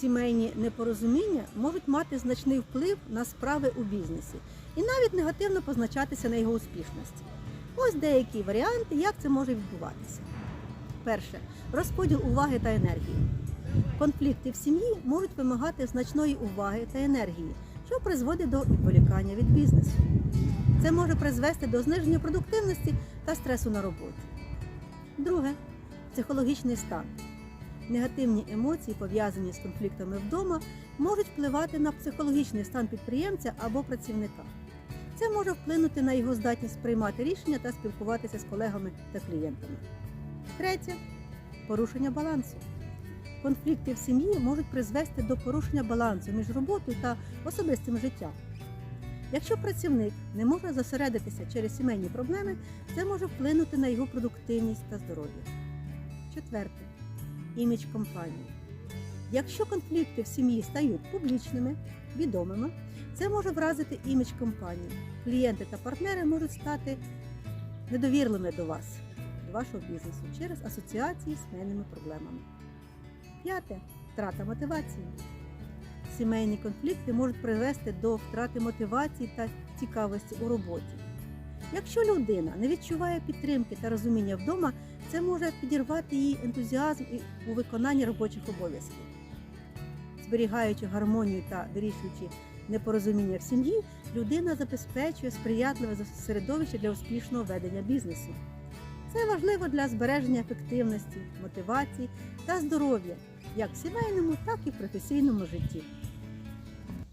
Сімейні непорозуміння можуть мати значний вплив на справи у бізнесі і навіть негативно позначатися на його успішності. Ось деякі варіанти, як це може відбуватися. Перше розподіл уваги та енергії. Конфлікти в сім'ї можуть вимагати значної уваги та енергії, що призводить до відволікання від бізнесу. Це може призвести до зниження продуктивності та стресу на роботі. Друге психологічний стан. Негативні емоції, пов'язані з конфліктами вдома, можуть впливати на психологічний стан підприємця або працівника. Це може вплинути на його здатність приймати рішення та спілкуватися з колегами та клієнтами. Третє порушення балансу. Конфлікти в сім'ї можуть призвести до порушення балансу між роботою та особистим життям. Якщо працівник не може зосередитися через сімейні проблеми, це може вплинути на його продуктивність та здоров'я. Четверте імідж компанії. Якщо конфлікти в сім'ї стають публічними, відомими, це може вразити імідж компанії. Клієнти та партнери можуть стати недовірливими до вас, до вашого бізнесу через асоціації з сімейними проблемами. П'яте втрата мотивації. Сімейні конфлікти можуть привести до втрати мотивації та цікавості у роботі. Якщо людина не відчуває підтримки та розуміння вдома, це може підірвати її ентузіазм у виконанні робочих обов'язків. Зберігаючи гармонію та вирішуючи непорозуміння в сім'ї, людина забезпечує сприятливе середовище для успішного ведення бізнесу. Це важливо для збереження ефективності, мотивації та здоров'я як в сімейному, так і в професійному житті.